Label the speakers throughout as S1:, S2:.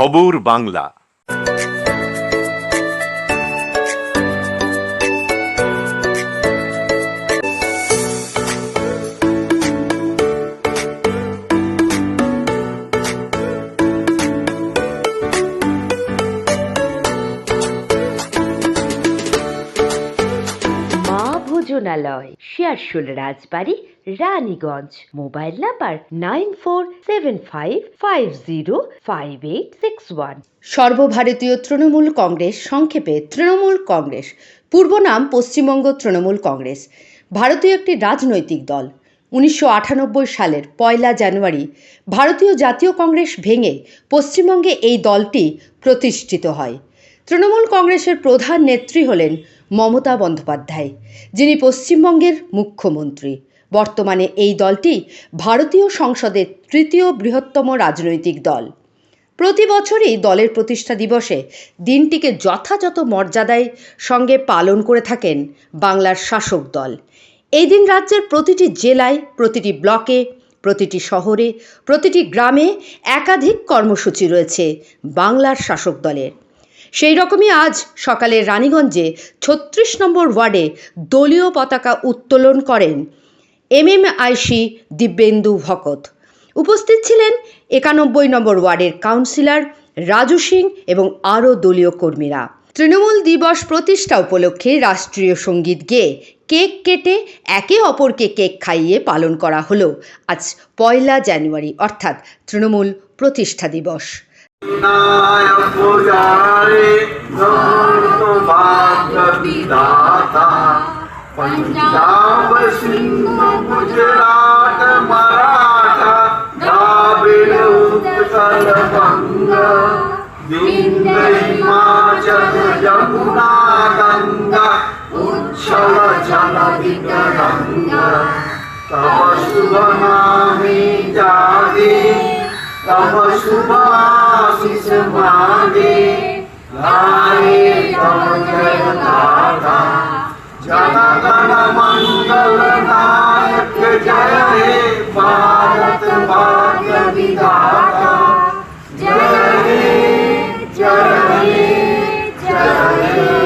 S1: খবর Bangla.
S2: ভোজনালয় Searsole Rajbari, Raniganj. Mobile number nine four seven five five zero five eight six one.
S3: সর্বভারতীয় তৃণমূল কংগ্রেস, সংক্ষেপে তৃণমূল কংগ্রেস। পূর্ব নাম পশ্চিমবঙ্গ তৃণমূল কংগ্রেস। ভারতীয় একটি রাজনৈতিক দল। উনিশশো আটানব্বই সালের পয়লা জানুয়ারি, ভারতীয় জাতীয় কংগ্রেস ভেঙে পশ্চিমবঙ্গে এই দলটি প্রতিষ্ঠিত হয়। তৃণমূল কংগ্রেসের প্রধান নেত্রী হলেন মমতা বন্দ্যোপাধ্যায়, যিনি পশ্চিমবঙ্গের মুখ্যমন্ত্রী। বর্তমানে এই দলটি ভারতীয় সংসদের তৃতীয় বৃহত্তম রাজনৈতিক দল। প্রতি বছরই দলের প্রতিষ্ঠা দিবসে দিনটিকে যথাযথ মর্যাদায় সঙ্গে পালন করে থাকেন বাংলার শাসক দল। এই দিন রাজ্যের প্রতিটি জেলায়, প্রতিটি ব্লকে, প্রতিটি শহরে, প্রতিটি গ্রামে একাধিক কর্মসূচি রয়েছে বাংলার শাসক দলের। সেই রকমই আজ সকালে রানীগঞ্জে ছত্রিশ নম্বর ওয়ার্ডে দলীয় পতাকা উত্তোলন করেন এমএমআইসি দিব্যেন্দু ভকত। উপস্থিত ছিলেন একানব্বই নম্বর ওয়ার্ডের কাউন্সিলর রাজু সিং এবং আরও দলীয় কর্মীরা। তৃণমূল দিবস প্রতিষ্ঠা উপলক্ষে রাষ্ট্রীয় সংগীত গেয়ে কেক কেটে একে অপরকে কেক খাইয়ে পালন করা হলো। আজ পয়লা জানুয়ারি, অর্থাৎ তৃণমূল প্রতিষ্ঠা দিবস।
S4: विधाता पंजाब सिंध गुजरात, मराठा, द्राविड उत्कल बंग। विंध्य हिमाचल गंगा उच्छल जल विकरंगा तव शुभ नामे जागे, तव शुभाशिष मागे गाये तव जय गाथा जन गण मंगल नायक जय हे भारत भाग्य विधाता जय हे जय हे जय हे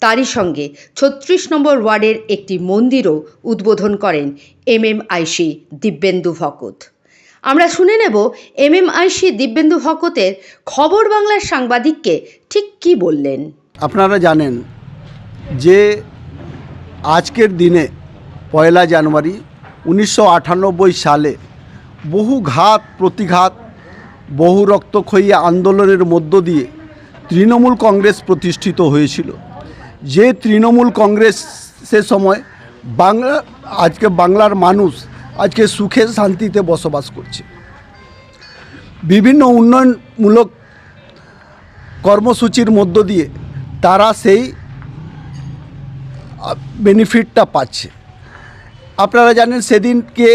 S3: তারই সঙ্গে ছত্রিশ নম্বর ওয়ার্ডের একটি মন্দিরও উদ্বোধন করেন M M IC Dibyendu Bhakat. আমরা শুনে নেব এমএমআইসি দিব্যেন্দু ভকতের খবর বাংলার সাংবাদিককে ঠিক কি বললেন।
S5: আপনারা জানেন যে আজকের দিনে পয়লা জানুয়ারি উনিশশো আটানব্বই সালে বহু ঘাত প্রতিঘাত বহু রক্তক্ষয়ী আন্দোলনের মধ্য দিয়ে তৃণমূল কংগ্রেস প্রতিষ্ঠিত হয়েছিল। যে তৃণমূল কংগ্রেসের সময় বাংলা, আজকে বাংলার মানুষ আজকে সুখে শান্তিতে বসবাস করছে। বিভিন্ন উন্নয়নমূলক কর্মসূচির মধ্য দিয়ে তারা সেই বেনিফিটটা পাচ্ছে। আপনারা জানেন সেদিনকে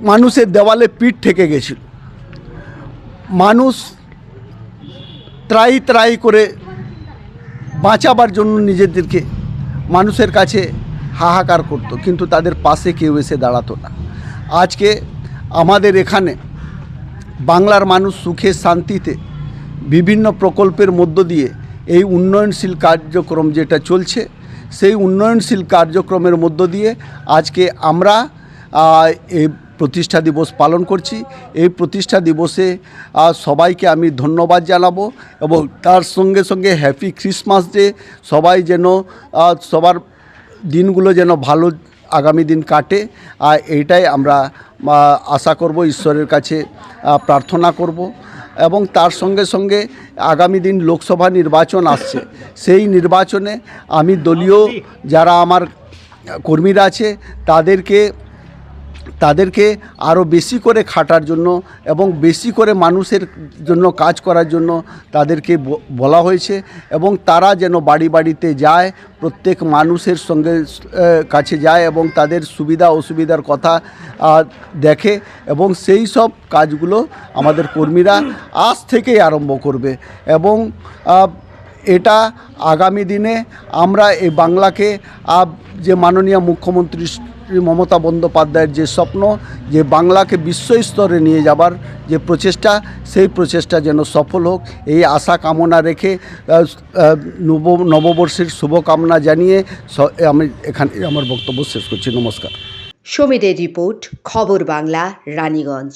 S5: মানুষের দেওয়ালে পিঠ থেকে গেছিল। মানুষ ত্রাই ত্রাই করে বাঁচাবার জন্য নিজেদেরকে মানুষের কাছে হাহাকার করত, কিন্তু তাদের পাশে কেউ এসে দাঁড়াতো না। আজকে আমাদের এখানে বাংলার মানুষ সুখে শান্তিতে বিভিন্ন প্রকল্পের মধ্য দিয়ে এই উন্নয়নশীল কার্যক্রম যেটা চলছে, সেই উন্নয়নশীল কার্যক্রমের মধ্য দিয়ে আজকে আমরা প্রতিষ্ঠা দিবস পালন করছি। এই প্রতিষ্ঠা দিবসে সবাইকে আমি ধন্যবাদ জানাব এবং তার সঙ্গে সঙ্গে হ্যাপি ক্রিসমাস ডে সবাই যেন সবার দিনগুলো যেন ভালো আগামী দিন কাটে। আর এইটাই আমরা আশা করব, ঈশ্বরের কাছে প্রার্থনা করব। এবং তার সঙ্গে সঙ্গে আগামী দিন লোকসভা নির্বাচন আসছে। সেই নির্বাচনে আমি দলীয় যারা আমার কর্মীরা আছে, তাদেরকে তাদেরকে আরও বেশি করে খাটার জন্য এবং বেশি করে মানুষের জন্য কাজ করার জন্য তাদেরকে বলা হয়েছে এবং তারা যেন বাড়ি বাড়িতে যায়, প্রত্যেক মানুষের সঙ্গে কাছে যায় এবং তাদের সুবিধা অসুবিধার কথা দেখে এবং সেই সব কাজগুলো আমাদের কর্মীরা আজ থেকেই আরম্ভ করবে এবং এটা আগামী দিনে আমরা এই বাংলাকে যে মাননীয় মুখ্যমন্ত্রী নেত্রী মমতা বন্দ্যোপাধ্যায়ের যে স্বপ্ন, যে বাংলাকে বিশ্বস্তরে নিয়ে যাবার যে প্রচেষ্টা, সেই প্রচেষ্টা যেন সফল হোক, এই আশা কামনা রেখে নব, নববর্ষের শুভকামনা জানিয়ে আমি এখানে, আমার বক্তব্য শেষ করছি। নমস্কার।
S3: সমীরের রিপোর্ট, খবর বাংলা, রানীগঞ্জ।